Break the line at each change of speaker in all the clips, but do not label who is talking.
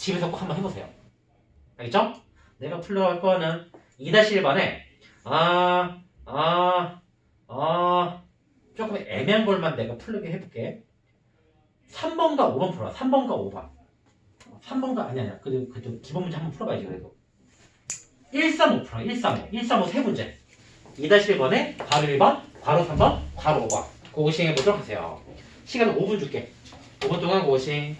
집에서 꼭 한번 해보세요. 알겠죠? 내가 풀러 할 거는 2-1번에 아, 아, 아 조금 애매한 걸만 내가 풀게 해볼게. 3번과 5번 풀어. 3번과 5번. 3번과 아니 아니야. 그래도 그래도 기본 문제 한번 풀어봐야지 그래도. 135 풀어. 135. 135 세 문제. 2-1번에 바로 1번, 바로 3번, 바로 5번. 고고싱 해보도록 하세요. 시간 5분 줄게. 5분 동안 고고싱.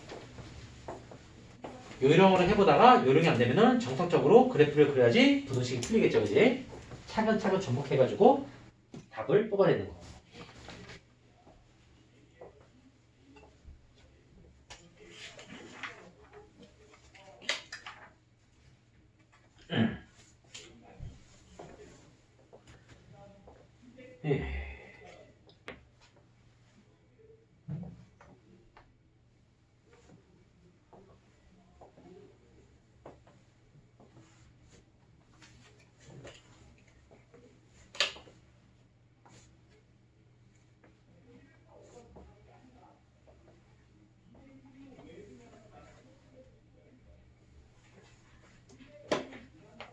요령으로 해보다가 요령이 안 되면은 정석적으로 그래프를 그려야지 부등식이 풀리겠죠, 그지? 차근차근 접목해가지고 답을 뽑아내는 거.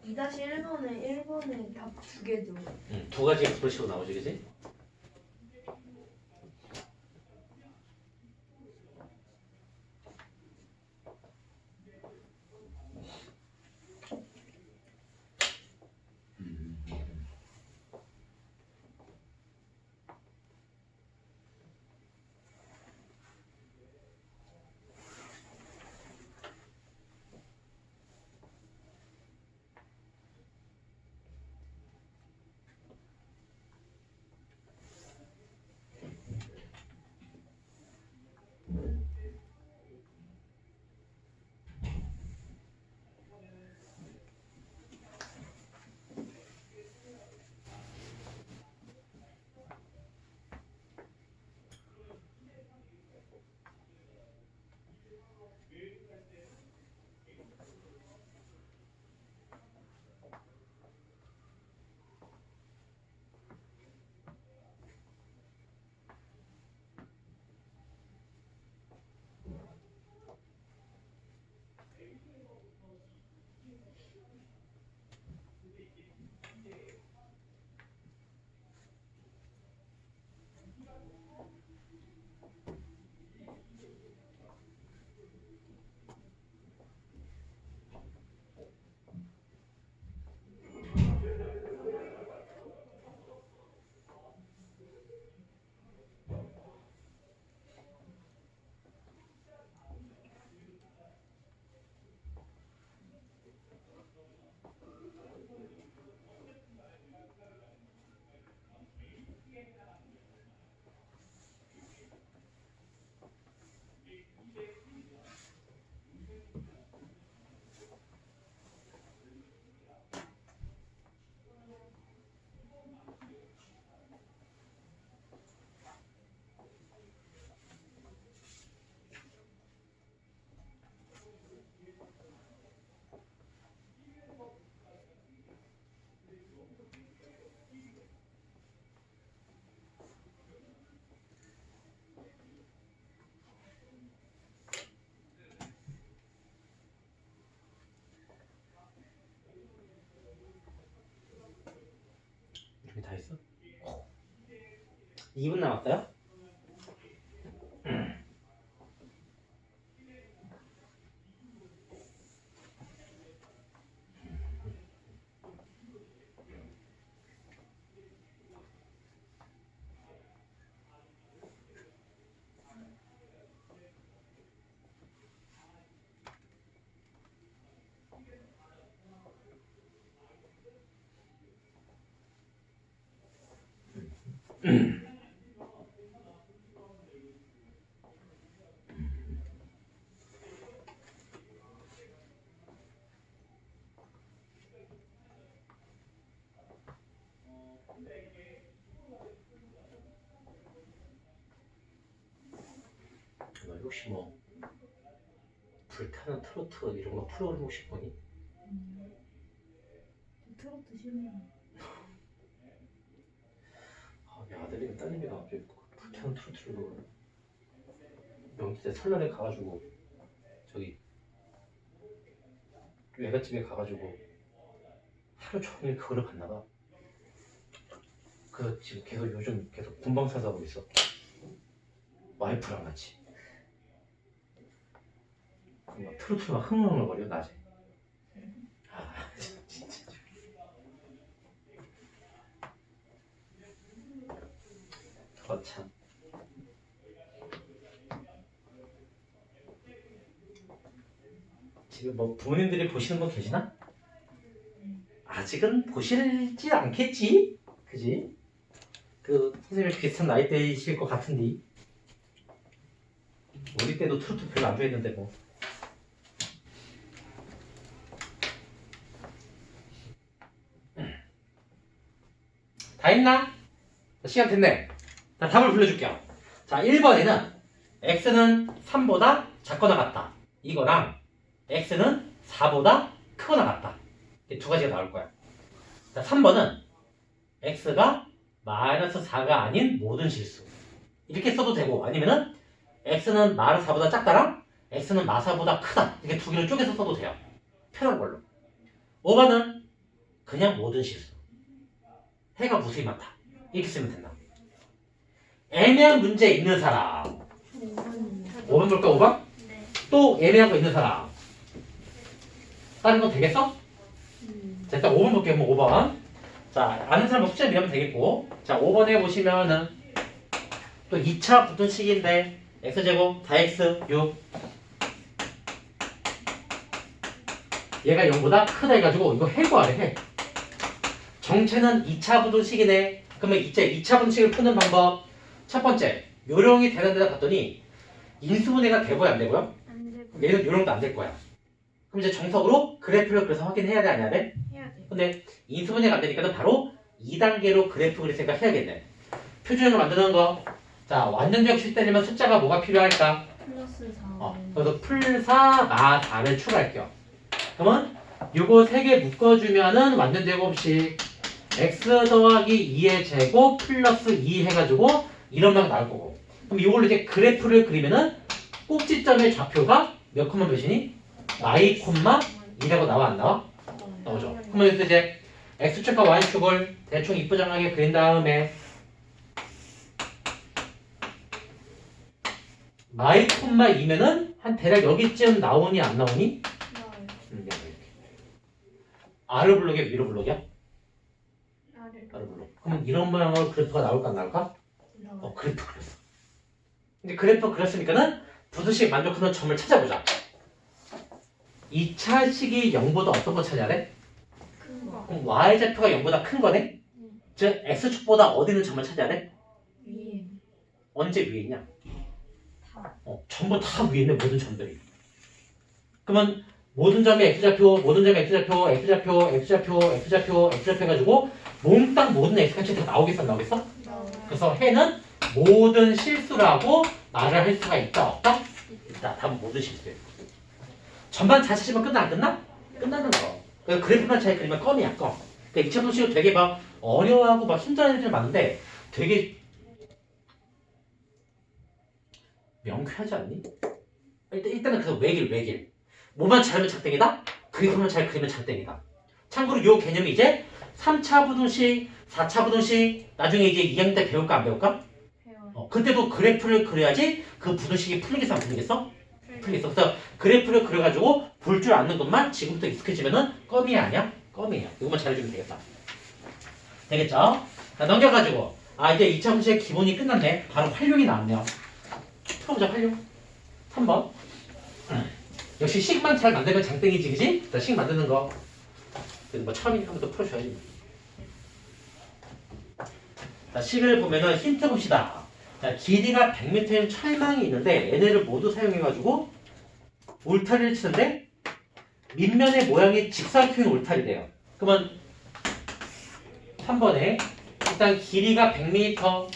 2-1번에 1번에 답 두 개 줘.
응, 두 음, 가지 엑스프레시브 그 나오지, 그지? 2분 남았어요? 너 혹시 뭐 불타는 트로트 이런 거 프로그램 혹시 보니?
트로트 싫네요.
아, 내 아들이 딸내미가 갑자기 불타는 트로트를 명절 때 설날에 가가지고 저기 외갓집에 가가지고 하루 종일 그거를 봤나 봐. 그래서 지금 계속 요즘 계속 군방사수 하고 있어. 와이프랑 같이. 그막 트로트를 막 흥얼흥얼거려 낮에. 아 진짜. 거참. 지금 뭐 부모님들이 보시는 분 계시나? 아직은 보실지 않겠지? 그지? 그 선생님 비슷한 나이대이실 것 같은데 우리 때도 트로트 별로 안 좋아했는데 뭐 다 했나? 자, 시간 됐네. 자, 답을 불러줄게요. 자, 1번에는 x는 3보다 작거나 같다. 이거랑 x는 4보다 크거나 같다. 이두 가지가 나올 거야. 자, 3번은 x가 마이너스 4가 아닌 모든 실수. 이렇게 써도 되고 아니면은 x는 마이너스 4보다 작다랑 x는 마사보다 크다. 이렇게 두 개를 쪼개서 써도 돼요. 편한 걸로. 5번은 그냥 모든 실수. 해가 무수히 많다. 이렇게 쓰면 된다. 애매한 문제 있는 사람.
5번이요.
5번 볼까 5번?
네.
또 애매한 거 있는 사람. 다른 거 되겠어?
음.
자, 일단 5번 볼게요. 뭐 5번. 자, 아는 사람 숫자 미하면 되겠고. 자, 5번에 보시면은 또 2차 부등식인데 x제곱 다 x 6 얘가 0보다 크다 해가지고 이거 해구하래 해. 정체는 2차 부등식이네. 그러면 이제 2차 부등식을 푸는 방법 첫 번째 요령이 되는 데다 봤더니 인수분해가 되고요 안 되고요?
안 되고
얘는 요령도 안 될 거야. 그럼 이제 정석으로 그래프를 그래서 확인해야 돼, 안 해야 돼?
해야 돼.
근데 인수분해가 안 되니까 는 바로 2단계로 그래프 그릴 생각 해야겠네. 표준형을 만드는 거. 자, 완전적 실대려면 숫자가 뭐가 필요할까?
플러스 4.
어, 그래서 풀4 마 4를 추가할게요. 그러면 요거 세 개 묶어주면은 완전 제곱식 x 더하기 2의 제곱 플러스 2 해가지고 이런 방 나올 거고. 그럼 이걸로 이제 그래프를 그리면은 꼭지점의 좌표가 몇 콤마 몇이니? y 콤마 2라고 나와 안 나와? 나오죠. 그러면 여기서 이제 x축과 y축을 대충 이쁘장하게 그린 다음에 y 콤마 2면은 한 대략 여기쯤 나오니 안 나오니? 음, 이렇게. 아래 블록이야 위로 블록이야?
아래.
아래 블록. 그러면 이런 모양으로 그래프가 나올까 안 나올까? 어. 그래프 그렸어. 근데 그래프 그렸으니까는 부수식 만족하는 점을 찾아보자. 2차 식이 0보다 어떤 거 찾아야 돼?
큰 거.
그럼 y좌표가 0보다 큰 거네?
응.
즉 x축보다 어디 있는 점을 찾아야 돼?
위에.
언제 위에 있냐?
다.
어, 전부 다 위에 있네 모든 점들이. 그러면 모든 점이 x좌표, 모든 점이 x좌표, x좌표, x좌표, x좌표, x좌표 해가지고 몽땅 모든 x값이 다 나오겠어 안 나오겠어? 그래서 해는 모든 실수라고 말을 할 수가 있다 없다? 있다. 답은 모든 실수예요. 전반 잘 찾으면 끝나 안 끝나? 끝나는 거. 그래서 그래프만 잘 그리면 껌이야 껌. 그러니까 2차 분식도 되게 막 어려워하고 막 힘들어하는 애들 많은데 되게 명쾌하지 않니? 일단, 일단은 그래서 외길 외길. 뭐만 잘하면 장땡이다? 그래프만 잘 그리면 장땡이다. 참고로 요 개념이 이제 3차 부등식, 4차 부등식 나중에 이제 2학년 때 배울까 안 배울까?
배워.
어, 그때도 그래프를 그려야지 그 부등식이 풀리겠어 안 풀리겠어? 풀리겠어. 그래서 그래프를 그려가지고 볼 줄 아는 것만 지금부터 익숙해지면은 껌이 아니야? 껌이야. 이것만 잘해주면 되겠다. 되겠죠? 자, 넘겨가지고 아 이제 2차 분식의 기본이 끝났네. 바로 활용이 나왔네요. 풀어보자 활용. 3번. 역시 식만 잘 만들면 장땡이지 그지? 자, 식 만드는 거. 뭐 처음이니까 한번 또 풀어줘야지. 자, 식을 보면은 힌트 봅시다. 자, 길이가 100m인 철망이 있는데 얘네를 모두 사용해가지고 울타리를 치는데 밑면의 모양이 직사각형의 울타리래요. 그러면 3번에 일단 길이가 100m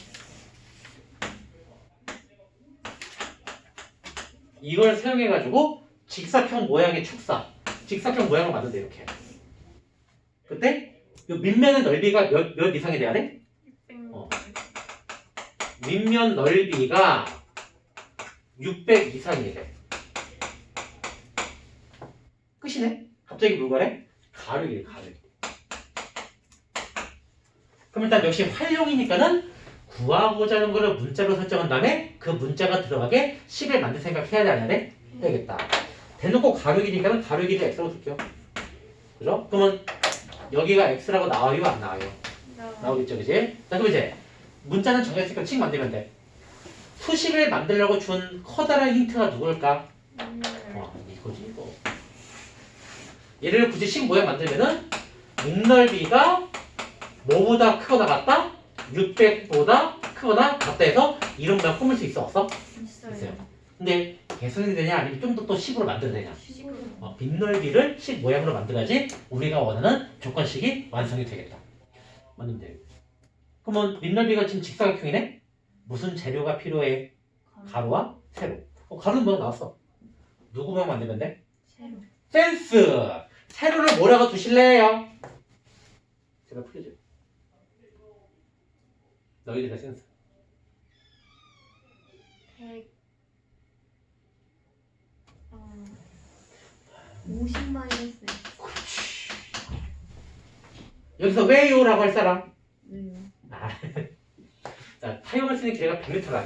이걸 사용해가지고 직사각형 모양의 축사 직사각형 모양을 만든대 이렇게 그때 이 밑면의 넓이가 몇, 몇 이상이 돼야 돼? 어. 밑면 넓이가 600 이상이 래. 끝이네. 갑자기 뭘 거래? 가르기, 가르기. 그럼 일단 역시 활용이니까는 구하고자 하는 거를 문자로 설정한 다음에 그 문자가 들어가게 식을 만들 생각 해야 돼, 돼? 해야겠다. 대놓고 가르기니까는 가르기를 x라고 줄게요. 그죠? 그러면 여기가 x라고 나와요, 안 나와요? 나오겠죠, 그지? 자, 그럼 이제 문자는 정했으니까 식 만들면 돼. 수식을 만들려고 준 커다란 힌트가 누굴까? 와, 이거지, 이거. 얘를 굳이 식 모양 만들면은 눈넓이가 뭐보다 크거나 같다? 600보다 크거나 같다 해서 이런 모양 꾸밀 수 있어, 없어?
있어요.
근데 개선이 되냐 아니면 좀 더또 식으로 만들어야 되냐? 어, 빗넓이를 식 모양으로 만들어야지 우리가 원하는 조건식이 완성이 되겠다. 맞는데. 그러면 빗넓이가 지금 직사각형이네? 무슨 재료가 필요해? 가로와 세로. 어, 가로는 뭐가 나왔어? 누구 모양 만들면 돼?
세로.
센스! 세로를 뭐라고 두실래요? 제가 풀려줘. 너희들의 센스.
100. 50 마이너스.
여기서 왜요라고 할 사람?
네.
아. 자, 타협을 쓰는 길이가 100m라네.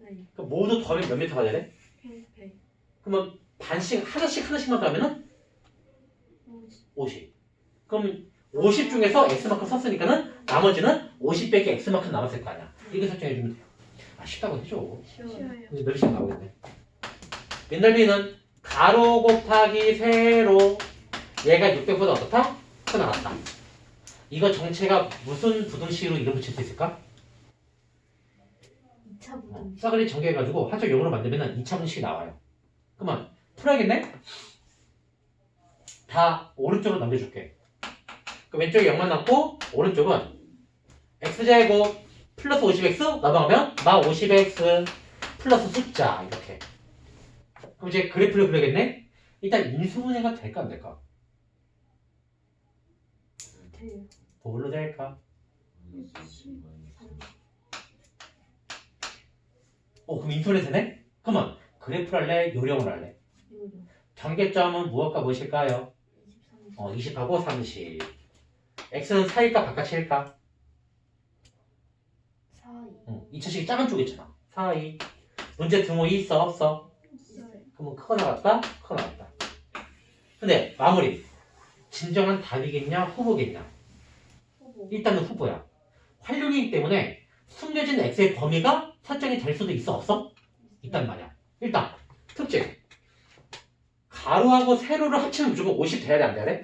네.
그럼 모두 더하면 몇 미터가 되네?
100. 100.
그러면 반씩 하나씩 하나씩만 더하면은
50.
50. 그럼 50 중에서 x만큼 썼으니까는 나머지는 50 빼기 x만큼 남았을 거 아니야. 이거 설정해주면 돼요. 아 쉽다고 해줘.
쉬워요.
이제 몇 시간 나오겠네. 맨날 비는 가로 곱하기 세로 얘가 600보다 어떻다? 크나 같다. 이거 정체가 무슨 부등식으로 이름 붙일 수 있을까?
2차
어,
부등.
싸그리 전개해가지고 한쪽 0으로 만들면 2차 분식이 나와요. 그러면 풀어야겠네? 다 오른쪽으로 넘겨줄게. 그 왼쪽에 0만 남고 오른쪽은 x제곱 플러스 50x 넘어가면 마 50x 플러스 숫자 이렇게. 그럼 이제 그래프를 그려야겠네? 일단 인수분해가 될까 안 될까?
돼요.
뭘로 될까? 어 그럼 인수분해 되네? 그러면 그래프를 할래? 요령을 할래?
요요.
경계점은 무엇과 무엇일까요?
23.
어, 20하고 30. x는 4일까 바깥일까?
4.
응, 2차식이 작은 쪽에 있잖아. 4, 2. 문제 등호 2 있어? 없어? 그러면 크거 나갔다? 크거 나갔다. 근데 마무리. 진정한 답이겠냐? 후보겠냐?
후보.
일단은 후보야. 활용이기 때문에 숨겨진 x의 범위가 설정이 될 수도 있어? 없어? 있단 말이야. 일단 특징. 가로하고 세로를 합치면 무조건 50 돼야 돼? 안 돼야 돼?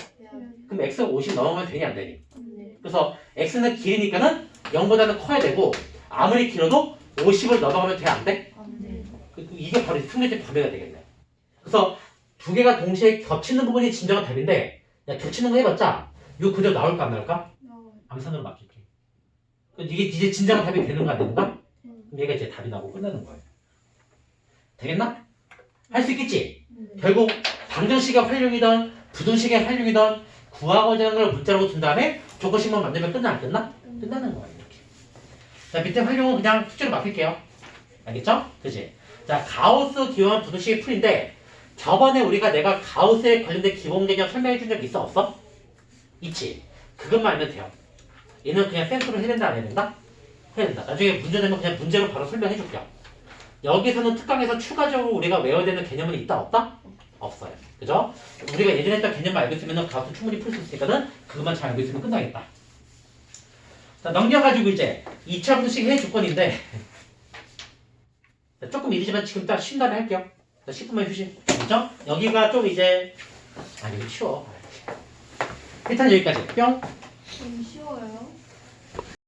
그럼 x가 50 넘어가면 되니 안 되니?
네.
그래서 x는 길이니까는 0보다는 커야 되고 아무리 길어도 50을 넘어가면 돼 안 돼?
안 돼.
그- 그 이게 바로 승리적 범위가 되겠네. 그래서 두 개가 동시에 겹치는 부분이 진정한 답인데 야, 겹치는 거 해봤자 이거 그대로 나올까 안 나올까? 암산으로. 그럼 이게 이제 진정한 답이 되는가 안 되는가?
네.
그럼 얘가 이제 답이 나고 끝나는 거예요. 되겠나? 할 수 있겠지?
네.
결국 방정식의 활용이든 부등식의 활용이든 구하고자 하는 걸 문자로 준 다음에 조건식만 만들면 끝나 안 끝나? 끝나는 거예요 이렇게 자 밑에 활용은 그냥 숙제로 맡길게요 알겠죠? 그지? 자 가우스 기원 부등식의 풀인데 저번에 우리가 내가 가우스에 관련된 기본 개념 설명해 준 적 있어 없어? 있지 그것만 알면 돼요 얘는 그냥 센스로 해야 된다 안 해야 된다? 해야 된다 나중에 문제 되면 그냥 문제로 바로 설명해 줄게요 여기서는 특강에서 추가적으로 우리가 외워야 되는 개념은 있다 없다? 없어요 그죠? 우리가 예전에 했던 개념만 알고 있으면 가우스 충분히 풀 수 있으니까는 그것만 잘 알고 있으면 끝나겠다 자, 넘겨가지고 이제 2차 분식 해줄 건인데 자, 조금 이르지만 지금 딱 쉰 다음에 할게요. 자, 10분만 휴식. 그죠? 여기가 좀 이제 아 여기 쉬워. 일단 여기까지 뿅.